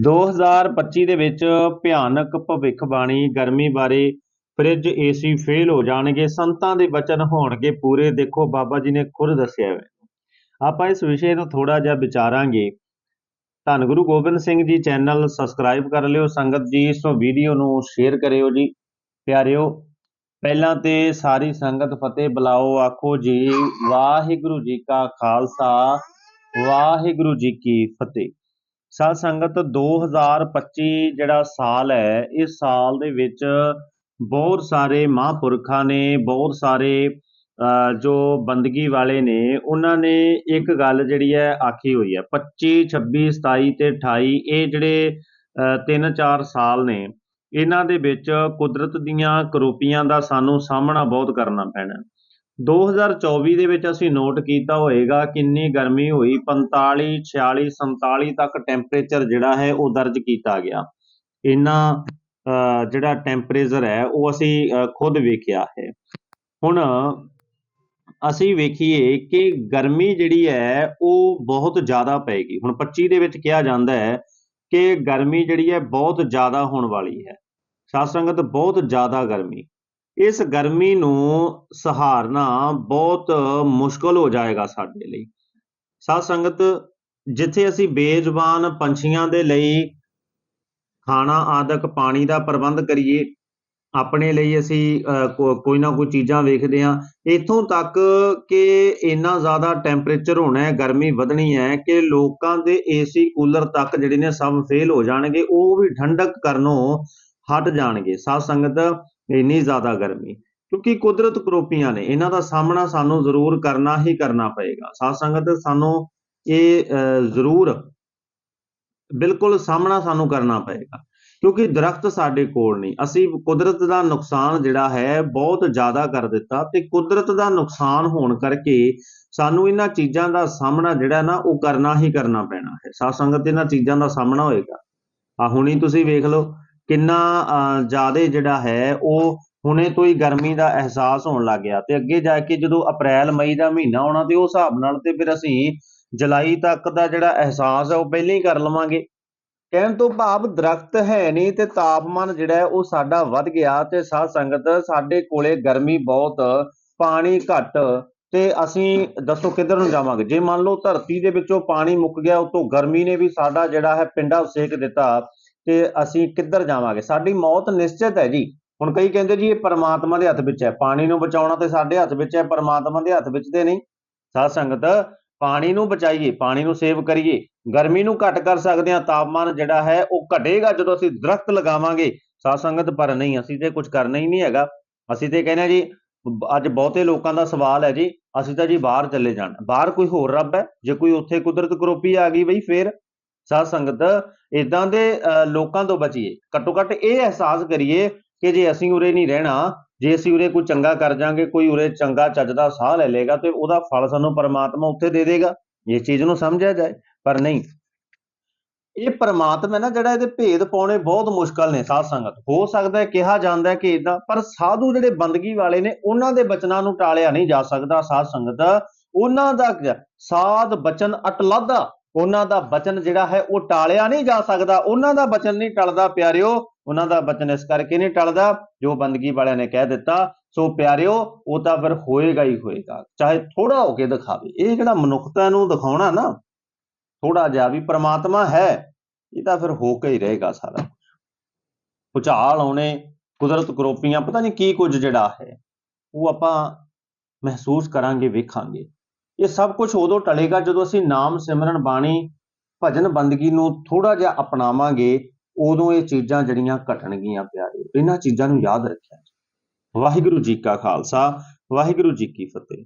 2025 ਦੇ ਵਿੱਚ ਭਿਆਨਕ ਭਵਿੱਖਬਾਣੀ ਗਰਮੀ ਬਾਰੇ ਫ੍ਰਿਜ, ਏਸੀ ਫੇਲ ਹੋ ਜਾਣਗੇ, ਸੰਤਾਂ ਦੇ ਬਚਨ ਹੋਣਗੇ ਪੂਰੇ। ਦੇਖੋ, ਬਾਬਾ ਜੀ ਨੇ ਖੁਦ ਦੱਸਿਆ ਹੈ ਆਪਾਂ ਇਸ ਵਿਸ਼ੇ ਨੂੰ ਥੋੜਾ ਜਿਹਾ ਵਿਚਾਰਾਂਗੇ। ਧੰਨ ਗੁਰੂ ਗੋਬਿੰਦ ਸਿੰਘ ਜੀ, ਚੈਨਲ ਸਬਸਕ੍ਰਾਈਬ ਕਰ ਲਿਓ, ਸੰਗਤ ਜੀ, ਇਸ ਵੀਡੀਓ ਨੂੰ ਸ਼ੇਅਰ ਕਰਿਓ ਜੀ। ਪਿਆਰਿਓ, ਪਹਿਲਾਂ ਤੇ ਸਾਰੀ ਸੰਗਤ ਫਤਿਹ ਬੁਲਾਓ, ਆਖੋ ਜੀ, ਵਾਹਿਗੁਰੂ ਜੀ ਕਾ ਖਾਲਸਾ, ਵਾਹਿਗੁਰੂ ਜੀ ਕੀ ਫਤਿਹ। ਸਾਧ ਸੰਗਤ 2025 ਜਿਹੜਾ ਸਾਲ ਹੈ ਇਸ ਸਾਲ ਦੇ ਵਿੱਚ ਬਹੁਤ ਸਾਰੇ ਮਹਾਂਪੁਰਖਾਂ ਨੇ ਬਹੁਤ ਸਾਰੇ ਜੋ ਬੰਦਗੀ ਵਾਲੇ ਨੇ ਉਹਨਾਂ ਨੇ ਇੱਕ ਗੱਲ ਜਿਹੜੀ ਹੈ ਆਖੀ ਹੋਈ ਹੈ 25 26 27 ਤੇ 28 ਇਹ ਜਿਹੜੇ ਅਹ, ਤਿੰਨ ਚਾਰ ਸਾਲ ਨੇ ਇਹਨਾਂ ਦੇ ਵਿੱਚ ਕੁਦਰਤ ਦੀਆਂ ਕਰੋਪੀਆਂ ਦਾ ਸਾਨੂੰ ਸਾਹਮਣਾ ਬਹੁਤ ਕਰਨਾ ਪੈਣਾ। 2024 ਦੇ ਵਿੱਚ ਅਸੀਂ ਨੋਟ ਕੀਤਾ ਹੋਏਗਾ ਕਿੰਨੀ ਗਰਮੀ ਹੋਈ 45 46 47 ਤੱਕ ਟੈਂਪਰੇਚਰ ਜਿਹੜਾ ਹੈ ਉਹ ਦਰਜ ਕੀਤਾ ਗਿਆ। ਇੰਨਾ ਅਹ, ਜਿਹੜਾ ਟੈਂਪਰੇਚਰ ਹੈ ਉਹ ਅਸੀਂ ਖੁਦ ਵੇਖਿਆ ਹੈ। ਹੁਣ ਅਸੀਂ ਵੇਖੀਏ ਕਿ ਗਰਮੀ ਜਿਹੜੀ ਹੈ ਉਹ ਬਹੁਤ ਜ਼ਿਆਦਾ ਪਏਗੀ। ਹੁਣ 25 ਦੇ ਵਿੱਚ ਕਿਹਾ ਜਾਂਦਾ ਹੈ ਕਿ ਗਰਮੀ ਜਿਹੜੀ ਹੈ ਬਹੁਤ ਜ਼ਿਆਦਾ ਹੋਣ ਵਾਲੀ ਹੈ। ਸਾਧ ਸੰਗਤ ਬਹੁਤ ਜ਼ਿਆਦਾ ਗਰਮੀ। ਇਸ ਗਰਮੀ ਨੂੰ ਸਹਾਰਨਾ ਬਹੁਤ ਮੁਸ਼ਕਲ ਹੋ ਜਾਏਗਾ ਸਾਡੇ ਲਈ। ਸਾਧ ਸੰਗਤ ਜਿੱਥੇ ਅਸੀਂ ਬੇਜ਼ਬਾਨ ਪੰਛੀਆਂ ਦੇ ਲਈ ਖਾਣਾ ਆਦਿਕ ਪਾਣੀ ਦਾ ਪ੍ਰਬੰਧ ਕਰੀਏ ਆਪਣੇ ਲਈ ਅਸੀਂ ਅਹ, ਕੋਈ ਨਾ ਕੋਈ ਚੀਜ਼ਾਂ ਵੇਖਦੇ ਹਾਂ ਇਥੋਂ ਤੱਕ ਕਿ ਇੰਨਾ ਜ਼ਿਆਦਾ ਟੈਂਪਰੇਚਰ ਹੋਣਾ ਹੈ ਗਰਮੀ ਵਧਣੀ ਹੈ ਕਿ ਲੋਕਾਂ ਦੇ ਏਸੀ ਕੂਲਰ ਤੱਕ ਜਿਹੜੇ ਨੇ ਸਭ ਫੇਲ ਹੋ ਜਾਣਗੇ ਉਹ ਵੀ ਠੰਡਕ ਕਰਨੋਂ ਹਟ ਜਾਣਗੇ। ਸਾਧ ਸੰਗਤ ਇੰਨੀ ਜ਼ਿਆਦਾ ਗਰਮੀ ਕਿਉਂਕਿ ਕੁਦਰਤ ਕਰੋਪੀਆਂ ਨੇ ਇਹਨਾਂ ਦਾ ਸਾਹਮਣਾ ਸਾਨੂੰ ਜ਼ਰੂਰ ਕਰਨਾ ਹੀ ਕਰਨਾ ਪਏਗਾ। ਸਾਧ ਸੰਗਤ ਸਾਨੂੰ ਇਹ ਅਹ, ਜ਼ਰੂਰ ਬਿਲਕੁਲ ਸਾਹਮਣਾ ਸਾਨੂੰ ਕਰਨਾ ਪਏਗਾ ਕਿਉਂਕਿ ਦਰਖਤ ਸਾਡੇ ਕੋਲ ਨਹੀਂ। ਅਸੀਂ ਕੁਦਰਤ ਦਾ ਨੁਕਸਾਨ ਜਿਹੜਾ ਹੈ ਬਹੁਤ ਜ਼ਿਆਦਾ ਕਰ ਦਿੱਤਾ ਤੇ ਕੁਦਰਤ ਦਾ ਨੁਕਸਾਨ ਹੋਣ ਕਰਕੇ ਸਾਨੂੰ ਇਹਨਾਂ ਚੀਜ਼ਾਂ ਦਾ ਸਾਹਮਣਾ ਜਿਹੜਾ ਨਾ ਉਹ ਕਰਨਾ ਹੀ ਕਰਨਾ ਪੈਣਾ ਹੈ। ਸਾਧ ਸੰਗਤ ਇਹਨਾਂ ਚੀਜ਼ਾਂ ਦਾ ਸਾਹਮਣਾ ਹੋਏਗਾ। ਆ ਹੁਣੀ ਤੁਸੀਂ ਵੇਖ ਲਓ ਕਿੰਨਾ ਜ਼ਿਆਦਾ ਜਿਹੜਾ ਹੈ, ਉਹ ਹੁਣੇ ਤੋਂ ਹੀ ਗਰਮੀ ਦਾ ਅਹਿਸਾਸ ਹੋਣ ਲੱਗ ਗਿਆ ਤੇ ਅੱਗੇ ਜਾ ਕੇ ਜਦੋਂ ਅਪ੍ਰੈਲ, ਮਈ ਦਾ ਮਹੀਨਾ ਆਉਣਾ ਤੇ ਉਸ ਹਿਸਾਬ ਨਾਲ ਤੇ ਫਿਰ ਅਸੀਂ ਜੁਲਾਈ ਤੱਕ ਦਾ ਜਿਹੜਾ ਅਹਿਸਾਸ ਹੈ ਉਹ ਪਹਿਲਾਂ ਹੀ ਕਰ ਲਵਾਂਗੇ। ਕਹਿਣ ਤੋਂ ਭਾਵ ਦਰਖਤ ਹੈ ਨਹੀਂ ਤੇ ਤਾਪਮਾਨ ਜਿਹੜਾ ਉਹ ਸਾਡਾ ਵੱਧ ਗਿਆ ਤੇ ਸਾਧ ਸੰਗਤ ਸਾਡੇ ਕੋਲੇ ਗਰਮੀ ਬਹੁਤ, ਪਾਣੀ ਘੱਟ ਤੇ ਅਸੀਂ ਦੱਸੋ ਕਿੱਧਰ ਨੂੰ ਜਾਵਾਂਗੇ? ਜੇ ਮੰਨ ਲਓ ਧਰਤੀ ਦੇ ਵਿੱਚੋਂ ਪਾਣੀ ਮੁੱਕ ਗਿਆ, ਉਤੋਂ ਗਰਮੀ ਨੇ ਵੀ ਸਾਡਾ ਜਿਹੜਾ ਹੈ ਪਿੰਡਾ ਸੇਕ ਦਿੱਤਾ। ਤੇ ਅਸੀਂ ਕਿੱਧਰ ਜਾਵਾਂਗੇ? ਸਾਡੀ ਮੌਤ ਨਿਸ਼ਚਿਤ ਹੈ ਜੀ। ਹੁਣ ਕਈ ਕਹਿੰਦੇ ਜੀ ਇਹ ਪਰਮਾਤਮਾ ਦੇ ਹੱਥ ਵਿੱਚ ਹੈ। ਪਾਣੀ ਨੂੰ ਬਚਾਉਣਾ ਤੇ ਸਾਡੇ ਹੱਥ ਵਿੱਚ ਹੈ, ਪਰਮਾਤਮਾ ਦੇ ਹੱਥ ਵਿੱਚ ਤੇ ਨਹੀਂ। ਸਾਧ ਸੰਗਤ, ਪਾਣੀ ਨੂੰ ਬਚਾਈਏ, ਪਾਣੀ ਨੂੰ ਸੇਵ ਕਰੀਏ। ਗਰਮੀ ਨੂੰ ਘੱਟ ਕਰ ਸਕਦੇ ਹਾਂ, ਤਾਪਮਾਨ ਜਿਹੜਾ ਹੈ ਉਹ ਘਟੇਗਾ ਜਦੋਂ ਅਸੀਂ ਦਰਖਤ ਲਗਾਵਾਂਗੇ। ਸਾਧ ਸੰਗਤ, ਪਰ ਨਹੀਂ, ਅਸੀਂ ਤੇ ਕੁਝ ਕਰਨਾ ਹੀ ਨਹੀਂ ਹੈਗਾ। ਅਸੀਂ ਤੇ ਕਹਿੰਦੇ ਹਾਂ ਜੀ, ਅੱਜ ਬਹੁਤੇ ਲੋਕਾਂ ਦਾ ਸਵਾਲ ਹੈ ਜੀ, ਅਸੀਂ ਤਾਂ ਜੀ ਬਾਹਰ ਚੱਲੇ ਜਾਣਾ। ਬਾਹਰ ਕੋਈ ਹੋਰ ਰੱਬ ਹੈ? ਜੇ ਕੋਈ ਉੱਥੇ ਕੁਦਰਤ ਕਰੋਪੀ ਆ ਗਈ ਬਈ ਫੇਰ? ਸਾਧ ਸੰਗਤ ਇਦਾਂ ਦੇ ਅਹ, ਲੋਕਾਂ ਤੋਂ ਬਚੀਏ। ਘੱਟੋ ਘੱਟ ਇਹ ਅਹਿਸਾਸ ਕਰੀਏ ਕਿ ਜੇ ਅਸੀਂ ਉਰੇ ਨਹੀਂ ਰਹਿਣਾ ਜੇ ਅਸੀਂ ਉਰੇ ਕੋਈ ਚੰਗਾ ਕਰ ਜਾਾਂਗੇ ਕੋਈ ਉਰੇ ਚੰਗਾ ਚੱਜ ਦਾ ਸਾਹ ਲੈ ਲੇਗਾ ਤੇ ਉਹਦਾ ਫਲ ਸਾਨੂੰ ਪਰਮਾਤਮਾ ਉੱਥੇ ਦੇ ਦੇਗਾ। ਇਸ ਚੀਜ਼ ਨੂੰ ਸਮਝਿਆ ਜਾਏ ਪਰ ਨਹੀਂ। ਇਹ ਪਰਮਾਤਮਾ ਨਾ ਜਿਹੜਾ ਇਹਦੇ ਭੇਦ ਪਾਉਣੇ ਬਹੁਤ ਮੁਸ਼ਕਲ ਨੇ ਸਾਧ ਸੰਗਤ। ਹੋ ਸਕਦਾ ਹੈ ਕਿਹਾ ਜਾਂਦਾ ਹੈ ਕਿ ਇਦਾਂ ਪਰ ਸਾਧੂ ਜਿਹੜੇ ਬੰਦਗੀ ਵਾਲੇ ਨੇ ਉਹਨਾਂ ਦੇ ਬਚਨਾਂ ਨੂੰ ਟਾਲਿਆ ਨਹੀਂ ਜਾ ਸਕਦਾ ਸਾਧ ਸੰਗਤ। ਉਹਨਾਂ ਦਾ ਸਾਧ ਬਚਨ ਅਟਲਾਦਾ। ਉਹਨਾਂ ਦਾ ਬਚਨ ਜਿਹੜਾ ਹੈ ਉਹ ਟਾਲਿਆ ਨਹੀਂ ਜਾ ਸਕਦਾ। ਉਹਨਾਂ ਦਾ ਬਚਨ ਨਹੀਂ ਟਲਦਾ, ਪਿਆਰਿਓ। ਉਹਨਾਂ ਦਾ ਬਚਨ ਇਸ ਕਰਕੇ ਨਹੀਂ ਟਲਦਾ, ਜੋ ਬੰਦਗੀ ਵਾਲਿਆਂ ਨੇ ਕਹਿ ਦਿੱਤਾ। ਸੋ ਪਿਆਰਿਓ, ਉਹ ਤਾਂ ਫਿਰ ਹੋਏਗਾ ਹੀ ਹੋਏਗਾ। ਚਾਹੇ ਥੋੜਾ ਹੋ ਕੇ ਦਿਖਾਵੇ। ਇਹ ਜਿਹੜਾ ਮਨੁੱਖਤਾ ਨੂੰ ਦਿਖਾਉਣਾ ਨਾ ਥੋੜਾ ਜਿਹਾ ਵੀ ਪ੍ਰਮਾਤਮਾ ਹੈ, ਇਹ ਤਾਂ ਫਿਰ ਹੋ ਕੇ ਹੀ ਰਹੇਗਾ ਸਾਰਾ। ਭੁਚਾਲ ਆਉਣੇ, ਕੁਦਰਤ ਕਰੋਪੀਆਂ, ਪਤਾ ਨਹੀਂ ਕੀ ਕੁਝ ਜਿਹੜਾ ਹੈ, ਉਹ ਆਪਾਂ ਮਹਿਸੂਸ ਕਰਾਂਗੇ, ਵੇਖਾਂਗੇ। ਇਹ ਸਭ ਕੁਝ ਉਦੋਂ ਟਲੇਗਾ ਜਦੋਂ ਅਸੀਂ ਨਾਮ ਸਿਮਰਨ ਬਾਣੀ ਭਜਨ ਬੰਦਗੀ ਨੂੰ ਥੋੜਾ ਜਿਹਾ ਅਪਣਾਵਾਂਗੇ, ਉਦੋਂ ਇਹ ਚੀਜ਼ਾਂ ਜਿਹੜੀਆਂ ਘਟਣਗੀਆਂ ਪਿਆਰੇ। ਇਹਨਾਂ ਚੀਜ਼ਾਂ ਨੂੰ ਯਾਦ ਰੱਖਿਆ ਵਾਹਿਗੁਰੂ ਜੀ ਕਾ ਖਾਲਸਾ, ਵਾਹਿਗੁਰੂ ਜੀ ਕੀ ਫਤਿਹ।